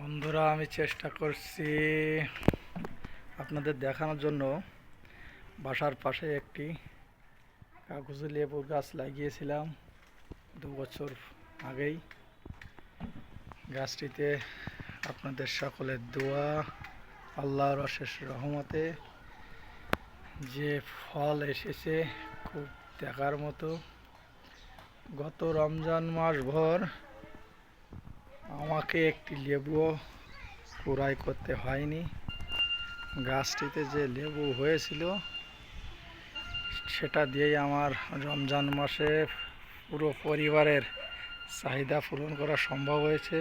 বন্ধুরা, আমি চেষ্টা করছি আপনাদের দেখানোর জন্য। বাসার পাশে একটি কাগজে লেবু গাছ লাগিয়েছিলাম দু বছর আগেই। গাছটিতে আপনাদের সকলের দোয়া, আল্লাহর অশেষ রহমতে যে ফল এসেছে খুব দেখার মতো। গত রমজান মাস ভর আমাকে একটি লেবুও কুড়াই করতে হয়নি। গাছটিতে যে লেবু হয়েছিল, সেটা দিয়েই আমার রমজান মাসে পুরো পরিবারের চাহিদা পূরণ করা সম্ভব হয়েছে।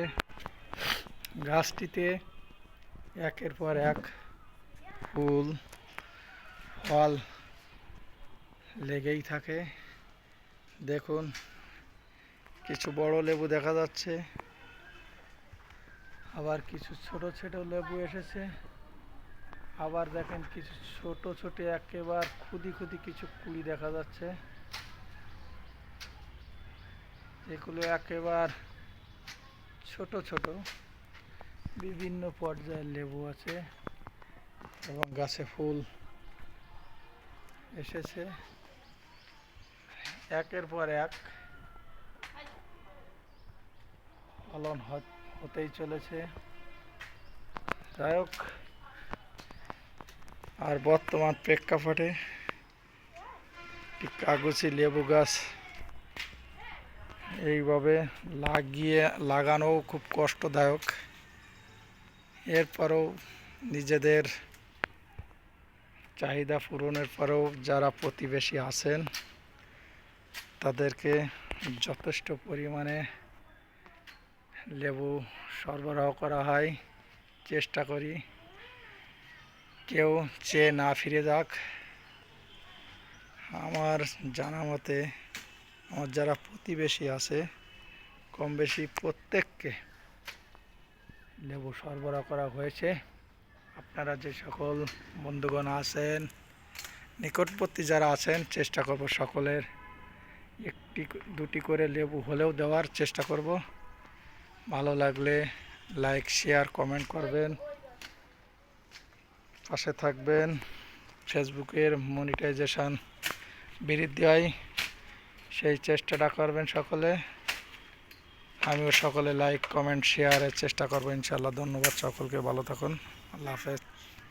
গাছটিতে একের পর এক ফুল, ফল লেগেই থাকে। দেখুন, কিছু বড় লেবু দেখা যাচ্ছে। আবার কিছু ছোট ছোট লেবু এসেছে। আবার দেখেন কিছু ছোট ছোট একেবারে খুদি খুদি কিছু কুড়ি দেখা যাচ্ছে। এগুলো একেবারে ছোট ছোট। বিভিন্ন পর্যায়ের লেবু আছে এবং গাছে ফুল এসেছে। একের পর এক। ফলন হ- হতেই চলেছে। যাই হোক, আর বর্তমান প্রেক্ষাপটে কাগজি লেবু গাছ এইভাবে লাগিয়ে, লাগানোও খুব কষ্টদায়ক। এরপরেও নিজেদের চাহিদা পূরণের পরেও যারা প্রতিবেশী আছেন, তাদেরকে যথেষ্ট পরিমাণে লেবু সরবরাহ করা হয়। চেষ্টা করি। কেউ চেয়ে না ফিরে যাক। আমার জানা মতে, আমার যারা প্রতিবেশী আছে কম বেশি প্রত্যেককে লেবু সরবরাহ করা হয়েছে। আপনারা যে সকল বন্ধুগণ আছেন, নিকটবর্তী যারা আছেন, চেষ্টা করব সকলের একটি দুটি করে লেবু হলেও দেওয়ার চেষ্টা করব। ভালো লাগলে লাইক শেয়ার কমেন্ট করবেন। পাশে থাকবেন। ফেসবুকের মনিটাইজেশান বৃদ্ধি হয়। সেই চেষ্টাটা করবেন সকলে। আমিও সকলে লাইক কমেন্ট শেয়ারের চেষ্টা করব ইনশাল্লাহ ধন্যবাদ সকলকে। ভালো থাকুন। আল্লাহ হাফেজ।